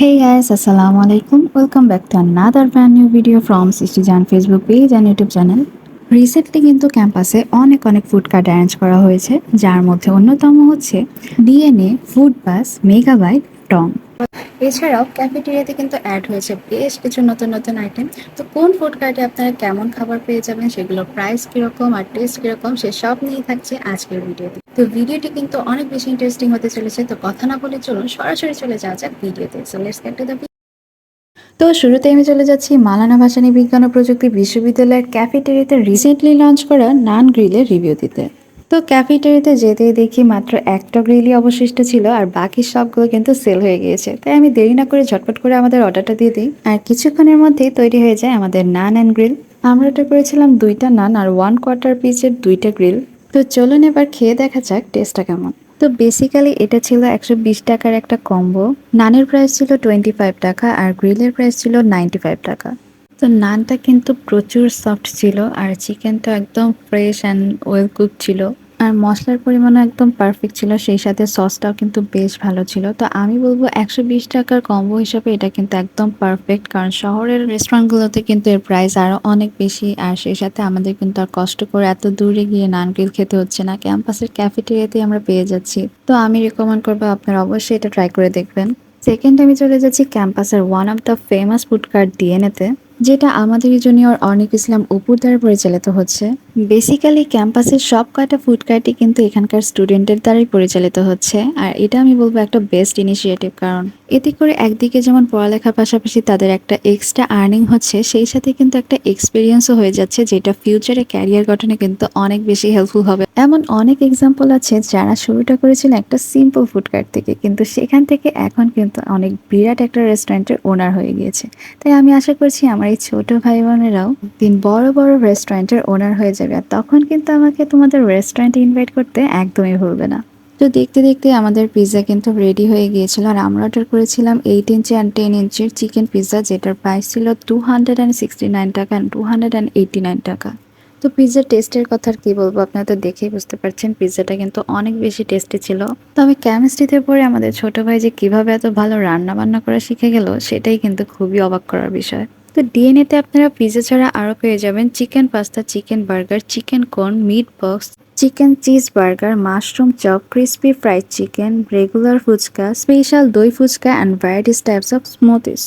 Hey guys, Assalamu alaikum. Welcome back to another brand new video from Sistijan Facebook page and YouTube channel. Recently কিন্তু ক্যাম্পাসে অনেক অনেক food cart arrange করা হয়েছে যার মধ্যে অন্যতম হচ্ছে ডিএনএ ফুড বাস মেগাবাইট টং এছাড়াও ক্যাফেটেরিয়াতে কিন্তু অ্যাড হয়েছে বেশ কিছু নতুন নতুন আইটেম তো কোন ফুড কার্টে আপনারা কেমন খাবার পেয়ে যাবেন সেগুলোর প্রাইস কীরকম আর টেস্ট কীরকম সেসব নিয়ে থাকছে আজকের ভিডিওতে তো ভিডিওটি কিন্তু অনেক বেশি ইন্টারেস্টিং হতে চলেছে। তো কথা না বলে চলুন সরাসরি চলে যাওয়া যাক ভিডিওতে। So let's get to the তো শুরুতে আমি চলে যাচ্ছি মালানা ভাসানী বিজ্ঞান ও প্রযুক্তি বিশ্ববিদ্যালয়ের ক্যাফেটেরিয়াতে রিসেন্টলি লঞ্চ করা নান গ্রিলের রিভিউ দিতে। তো ক্যাফেটেরিয়াতে যেতে দেখি মাত্র একটা গ্রিলই অবশিষ্ট ছিল আর বাকি সবগুলো কিন্তু সেল হয়ে গিয়েছে। তাই আমি দেরি না করে ঝটপট করে আমাদের অর্ডারটা দিয়ে দিই। আর কিছুক্ষণের মধ্যেই তৈরি হয়ে যায় আমাদের নান অ্যান্ড গ্রিল আমরা অর্ডার করেছিলাম দুইটা নান আর ওয়ান কোয়ার্টার পিসের দুইটা গ্রিল তো চলুন এবার খেয়ে দেখা যাক টেস্টটা কেমন। তো বেসিক্যালি এটা ছিল একশো বিশ টাকার একটা কম্বো নানের প্রাইস ছিল টোয়েন্টি ফাইভ টাকা আর গ্রিলের প্রাইস ছিল নাইনটি ফাইভ টাকা। তো নানটা কিন্তু প্রচুর সফট ছিল আর চিকেনটা একদম ফ্রেশ অ্যান্ড ওয়েল কুক ছিল। আর মশলার পরিমাণও একদম পারফেক্ট ছিল, সেই সাথে সসটাও কিন্তু বেশ ভালো ছিল। তো আমি বলব একশো বিশ টাকার কম্বো হিসাবে এটা কিন্তু একদম পারফেক্ট কারণ শহরের রেস্টুরেন্টগুলোতে কিন্তু এর প্রাইস আরও অনেক বেশি, আর সেই সাথে আমাদের কিন্তু আর কষ্ট করে এত দূরে গিয়ে নান গ্রিল খেতে হচ্ছে না। ক্যাম্পাসের ক্যাফেটেরিয়াতে আমরা পেয়ে যাচ্ছি। তো আমি রেকমেন্ড করব আপনারা অবশ্যই এটা ট্রাই করে দেখবেন। সেকেন্ড আমি চলে যাচ্ছি ক্যাম্পাসের one of the famous food cart ডিএনএতে যেটা আমাদের জুনিয়র অর্নিক ইসলাম উপর দ্বারা পরিচালিত হচ্ছে। বেসিক্যালি ক্যাম্পাসের সব কয়টা ফুড কার্টই কিন্তু এখানকার স্টুডেন্টের দ্বারাই পরিচালিত হচ্ছে। আর এটা আমি বলব একটা বেস্ট ইনিশিয়েটিভ কারণ এতে করে একদিকে যেমন পড়ালেখার পাশাপাশি তাদের একটা এক্সট্রা আর্নিং হচ্ছে, সেই সাথে কিন্তু একটা এক্সপিরিয়েন্সও হয়ে যাচ্ছে, যেটা ফিউচারে ক্যারিয়ার গঠনে কিন্তু অনেক বেশি হেল্পফুল হবে। এমন অনেক এক্সাম্পল আছে যারা শুরুটা করেছিল একটা সিম্পল ফুড কার্ট থেকে, কিন্তু সেখান থেকে এখন কিন্তু অনেক বিরাট একটা রেস্টুরেন্টের ওনার হয়ে গিয়েছে। তাই আমি আশা করছি আমার এই ছোট ভাই বোনেরাও দিন বড় বড় রেস্টুরেন্টের ওনার হয়ে যাবে। আর তখন কিন্তু আমাকে তোমাদের রেস্টুরেন্টে ইনভাইট করতে একদমই ভুলবে না। তো দেখতে দেখতে আমাদের পিৎজা কিন্তু রেডি হয়ে গিয়েছিল। আর আমরা অর্ডার করেছিলাম এইট ইঞ্চি অ্যান্ড টেন ইঞ্চির চিকেন পিৎজা যেটার প্রাইস ছিল two hundred and sixty nine টাকা and two hundred and eighty nine টাকা। তো পিৎজার টেস্টের কথা আর কি বলব? আপনারা তো দেখেই বুঝতে পারছেন পিৎজাটা কিন্তু অনেক বেশি টেস্টি ছিল। তবে কেমিস্ট্রিতে পড়ে আমাদের ছোট ভাই যে কীভাবে এত ভালো রান্না বান্না করা শিখে গেল, সেটাই কিন্তু খুবই অবাক করার বিষয়। তো ডিএনএতে আপনারা পিৎজা ছাড়া আরও পেয়ে যাবেন chicken pasta, chicken burger, chicken corn meat box chicken cheese burger, mushroom chop crispy fried chicken regular fuchka special দই fuchka and varieties types of smoothies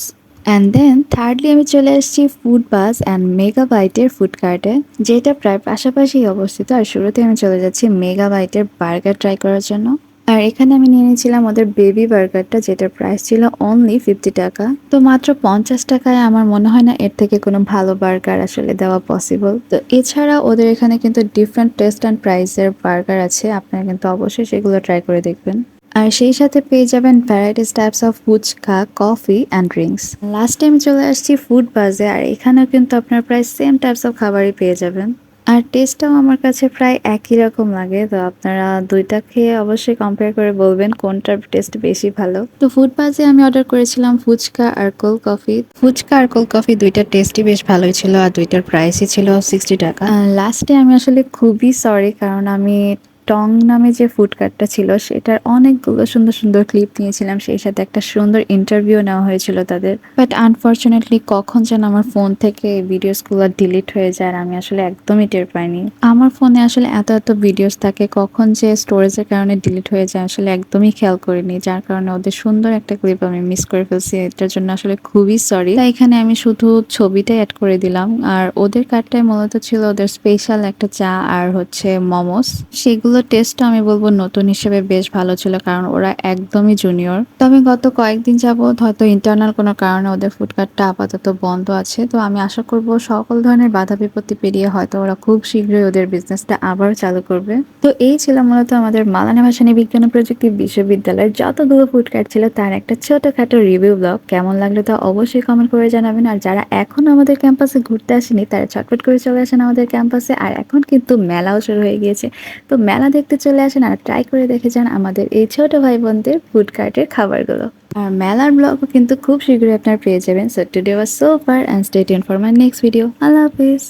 and then thirdly আমি চলে এসেছি ফুড বাস অ্যান্ড মেগা বাইটের food কার্টে যেটা প্রায় পাশাপাশি অবস্থিত। আর শুরুতে আমি চলে যাচ্ছি মেগা বাইটের বার্গার ট্রাই করার জন্য। আর এখানে আমি নিয়ে নিয়েছিলাম ওদের বেবি বার্গারটা যেটার প্রাইস ছিল অনলি ফিফটি টাকা। তো মাত্র পঞ্চাশ টাকায় আমার মনে হয় না এর থেকে কোনো ভালো বার্গার আসলে দেওয়া পসিবল তো এছাড়া ওদের এখানে কিন্তু ডিফারেন্ট টেস্ট অ্যান্ড প্রাইসের বার্গার আছে, আপনারা কিন্তু অবশ্যই সেগুলো ট্রাই করে দেখবেন। আর সেই সাথে পেয়ে যাবেন varieties types of fuchka coffee and drinks last time চলে আসছি ফুড বাজে আর এখানেও কিন্তু আপনার প্রায় সেম টাইপস অফ খাবারই পেয়ে যাবেন। আর টেস্টটাও আমার কাছে প্রায় একই রকম লাগে। তো আপনারা দুইটা খেয়ে অবশ্যই কম্পেয়ার করে বলবেন কোনটার টেস্ট বেশি ভালো। তো ফুড বাজে আমি অর্ডার করেছিলাম ফুচকা আর কোল্ড কফি ফুচকা আর কোল্ড কফি দুইটার টেস্টই বেশ ভালোই ছিল আর দুইটার প্রাইসই ছিল সিক্সটি টাকা। লাস্টে আমি আসলে খুবই সরি কারণ আমি টং নামে যে ফুড কার্টটা ছিল, সেটার অনেকগুলো সুন্দর সুন্দর ক্লিপ নিয়েছিলাম। সেই সাথে একটা সুন্দর ইন্টারভিউ নেওয়া হয়েছিল তাদের। বাট আনফর্চুনেটলি কখন যেন আমার ফোন থেকে ভিডিওসগুলো ডিলিট হয়ে যায় আর আমি আসলে একদমই টের পাইনি। আমার ফোনে আসলে এত এত ভিডিওস থাকে, কখন যে স্টোরেজের কারণে ডিলিট হয়ে যায় আসলে একদমই খেয়াল করিনি, যার কারণে ওদের সুন্দর একটা ক্লিপ আমি মিস করে ফেলছি। এটার জন্য আসলে খুবই সরি তাই এখানে আমি শুধু ছবিটাই অ্যাড করে দিলাম। আর ওদের কার্ডটাই মূলত ছিল ওদের স্পেশাল একটা চা আর হচ্ছে মোমোস সেগুলো এগুলো টেস্টটা আমি বলব নতুন হিসেবে বেশ ভালো ছিল কারণ ওরা একদমই জুনিয়র তবে গত কয়েকদিন যাবৎ হয়তো ইন্টারনাল কোনো কারণে ওদের ফুডকার্টটা আপাতত বন্ধ আছে। তো আমি আশা করব সকল ধরনের বাধা বিপত্তি পেরিয়ে হয়তো ওরা খুব শীঘ্রই ওদের বিজনেসটা আবার চালু করবে। তো এই ছিল মূলত আমাদের মালানা ভাসানী বিজ্ঞান প্রযুক্তি বিশ্ববিদ্যালয়ের যতগুলো ফুডকার্ট ছিল তার একটা ছোটখাটো রিভিউ ব্লগ কেমন লাগল তা অবশ্যই কমেন্ট করে জানাবেন। আর যারা এখন আমাদের ক্যাম্পাসে ঘুরতে আসেনি, তারা ছটফট করে চলে আসেন আমাদের ক্যাম্পাসে আর এখন কিন্তু মেলাও শুরু হয়ে গিয়েছে। তো মেলা মেলা দেখতে চলে আসেন আর ট্রাই করে দেখে যান আমাদের এই ছোট ভাই বোনদের ফুড কার্টের খাবারগুলো। আর মেলার ব্লগও কিন্তু খুব শীঘ্রই আপনার পেয়ে যাবেন। So today was so far and state in for my next video Allah Hafiz.